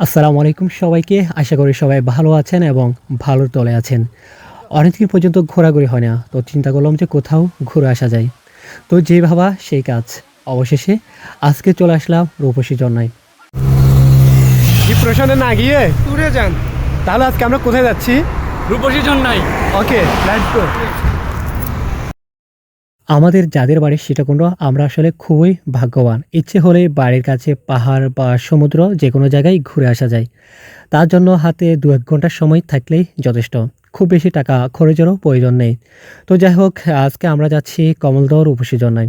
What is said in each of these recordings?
আসসালামু আলাইকুম সবাইকে। আশা করি সবাই ভালো আছেন এবং ভালোর তলে আছেন। অনেকদিন পর্যন্ত ঘোরাঘুরি হয় না তো চিন্তা করলাম যে কোথাও ঘুরে আসা যায়। তো যে ভাবা সেই কাজ। অবশেষে আজকে চলে আসলাম রূপসী জন্নায় ডিপ্রেশনে না গিয়ে? ট্যুরে যান। তাহলে আজকে আমরা কোথায় যাচ্ছি? রূপসী নাই ওকে লেটস গো আমাদের যাদের বাড়ি সীতাকুণ্ড আমরা আসলে খুবই ভাগ্যবান। ইচ্ছে হলে বাড়ির কাছে পাহাড় বা সমুদ্র যে কোনো জায়গায় ঘুরে আসা যায়। তার জন্য হাতে দু এক ঘণ্টার সময় থাকলেই যথেষ্ট। খুব বেশি টাকা খরচেরও প্রয়োজন নেই। তো যাই হোক, আজকে আমরা যাচ্ছি কমলদহ রূপসী জন্নায়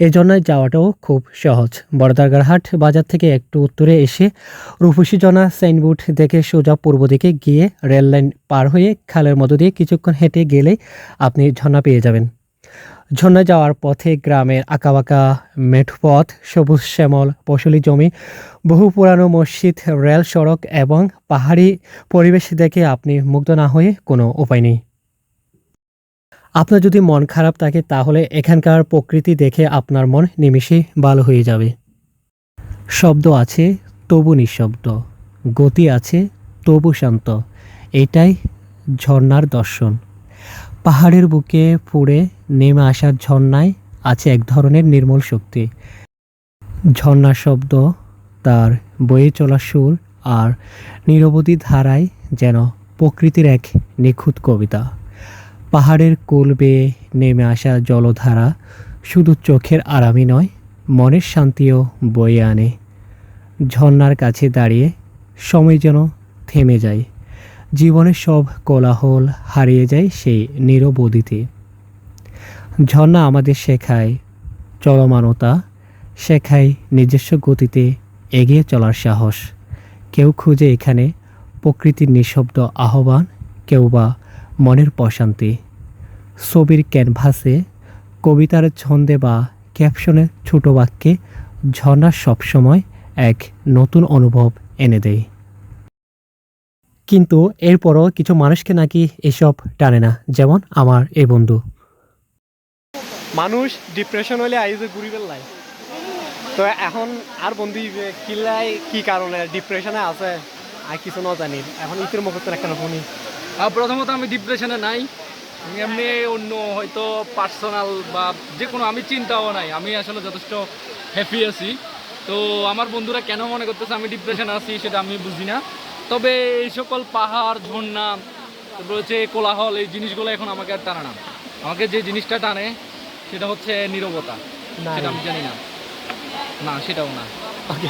এই জন্যায় যাওয়াটাও খুব সহজ। বড়দারগারহাট বাজার থেকে একটু উত্তরে এসে রূপসী জনা সাইনবোর্ড দেখে সোজা পূর্ব দিকে গিয়ে রেল লাইন পার হয়ে খালের মধ্য দিয়ে কিছুক্ষণ হেঁটে গেলে আপনি ঝর্ণা পেয়ে যাবেন। ঝর্ণা যাওয়ার পথে গ্রামের আঁকাবাঁকা মেঠপথ, সবুজ শ্যামল ফসলি জমি, বহু পুরানো মসজিদ, রেল সড়ক এবং পাহাড়ি পরিবেশ দেখে আপনি মুগ্ধ না হয়ে কোনো উপায় নেই। আপনার যদি মন খারাপ থাকে তাহলে এখানকার প্রকৃতি দেখে আপনার মন নিমিষেই ভালো হয়ে যাবে। শব্দ আছে, তবু নিঃশব্দ। গতি আছে, তবু শান্ত। এটাই ঝর্ণার দর্শন। পাহাড়ের বুকে পুড়ে নেমে আসার ঝর্ণায় আছে এক ধরনের নির্মল শক্তি। ঝর্ণার শব্দ তার বয়ে চলা সুর আর নিরবধি ধারায় যেন প্রকৃতির এক নিখুঁত কবিতা। পাহাড়ের কোল বেয়ে নেমে আসা জলধারা শুধু চোখের আরামই নয়, মনের শান্তিও বয়ে আনে। ঝর্ণার কাছে দাঁড়িয়ে সময় যেন থেমে যায়। জীবনের সব কোলাহল হারিয়ে যায় সেই নিরবদিতে। ঝর্ণা আমাদের শেখায় চলমানতা, শেখায় নিজস্ব গতিতে এগিয়ে চলার সাহস। কেউ খুঁজে এখানে প্রকৃতির নিঃশব্দ আহ্বান, কেউ বা মনের প্রশান্তি। ছবির ক্যানভাসে কবিতার ছন্দে বা ক্যাপশনের ছোট বাক্যে ঝর্ণা সবসময় এক নতুন অনুভব এনে দেয়। কিন্তু এরপরও কিছু মানুষকে নাকি এসব টানে না যেমন আমার এই বন্ধু। মানুষ ডিপ্রেশন হলে আইজে ঘুরি পেলাই তো এখন আর বন্ধু কিলাই কি কারণে? ডিপ্রেশনে আছে আর কিছু না জানি। এখন ইতির মুখে একটা আহ, প্রথমত আমি ডিপ্রেশনে নাই। আমি এমনি অন্য হয়তো পার্সোনাল বা যে কোনো আমি চিন্তাও নাই। আমি আসলে যথেষ্ট হ্যাপি আছি। তো আমার বন্ধুরা কেন মনে করতেছে আমি ডিপ্রেশনে আছি সেটা আমি বুঝি না। তবে এই সকল পাহাড় ঝর্ণা তারপর হচ্ছে কোলাহল এই জিনিসগুলো এখন আমাকে আর টানে না। আমাকে যে জিনিসটা টানে সেটা হচ্ছে নীরবতা। সেটা আমি জানি না। না সেটাও না। ওকে।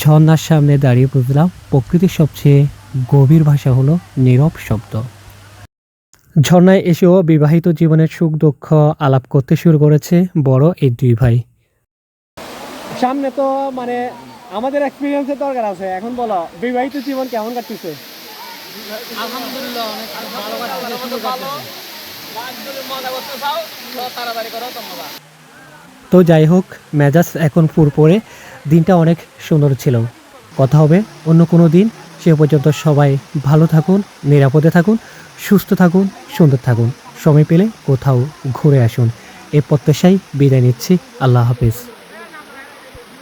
ঝর্ণার সামনে দাঁড়িয়ে বুঝলাম প্রকৃতির সবচেয়ে গভীর ভাষা হলো নীরব শব্দ। ঝর্ণায় এসেও বিবাহিত জীবনের সুখ দুঃখ আলাপ করতে শুরু করেছে বড় এই দুই ভাই। সামনে তো মানে আমাদের এক্সপিরিয়েন্সের দরকার আছে। এখন বলো বিবাহিত জীবন কেমন কাটতেছে? আলহামদুলিল্লাহ অনেক ভালো সুন্দর তো যাই হোক মেজাজ এখন পুরপরে দিনটা অনেক সুন্দর ছিল। কথা হবে অন্য কোনো দিন। সে পর্যন্ত সবাই ভালো থাকুন নিরাপদে থাকুন সুস্থ থাকুন সুন্দর থাকুন। সময় পেলে কোথাও ঘুরে আসুন। এ প্রত্যাশাই বিদায় নিচ্ছি। আল্লাহ হাফিজ।